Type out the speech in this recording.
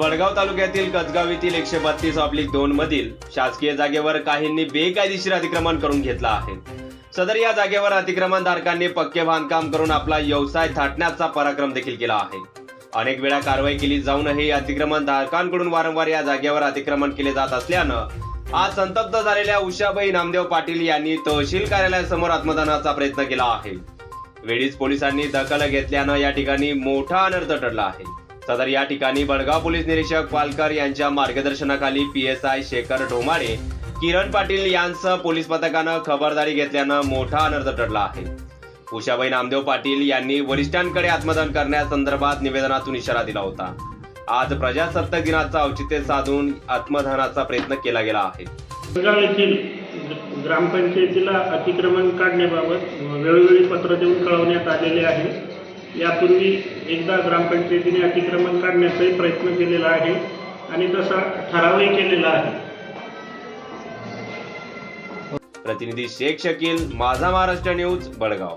बडगाव तालुक्यातील कसगाव येथील एकशे बत्तीस ऑब्लिक दोन मधील शासकीय जागेवर काहींनी बेकायदेशीर अतिक्रमण करून घेतला आहे. सदर या जागेवर अतिक्रमण धारकांनी पक्के बांधकाम करून आपला व्यवसाय थाटण्याचा पराक्रम देखील केला आहे. अनेक वेळा कारवाई केली जाऊनही अतिक्रमण धारकांकडून वारंवार या जागेवर अतिक्रमण केले जात असल्यानं आज संतप्त झालेल्या उषाबाई नामदेव पाटील यांनी तहसील कार्यालयासमोर आत्मदानाचा प्रयत्न केला आहे. वेळीच पोलिसांनी दखल घेतल्यानं या ठिकाणी मोठा अनर्थ टळला आहे. सदर या ठिकाणी बडगाव पोलीस निरीक्षक पालकर यांच्या मार्गदर्शनाखाली P S I Shekhar Dhomade Kiran Patil यांसह पोलीस पथकानं खबरदारी घेतल्यानं मोठा अनर्थ टळला आहे. उषाबाई नामदेव पाटील यांनी वरिष्ठांकडे आत्मदान करण्यासंदर्भात निवेदनातून इशारा दिला होता. आज प्रजासत्ताक दिनाचं औचित्य साधून आत्मदानाचा प्रयत्न केला गेला आहे. येथील ग्रामपंचायतीला अतिक्रमण काढण्याबाबत वेळोवेळी पत्र देऊन कळवण्यात आलेले आहे. यापूर्वी एकदा ग्रामपंचायतीने अतिक्रमण काढण्याचाही प्रयत्न केलेला आहे आणि तसा ठरावही केलेला आहे. प्रतिनिधी शेख शकील माझा महाराष्ट्र न्यूज बडगाव.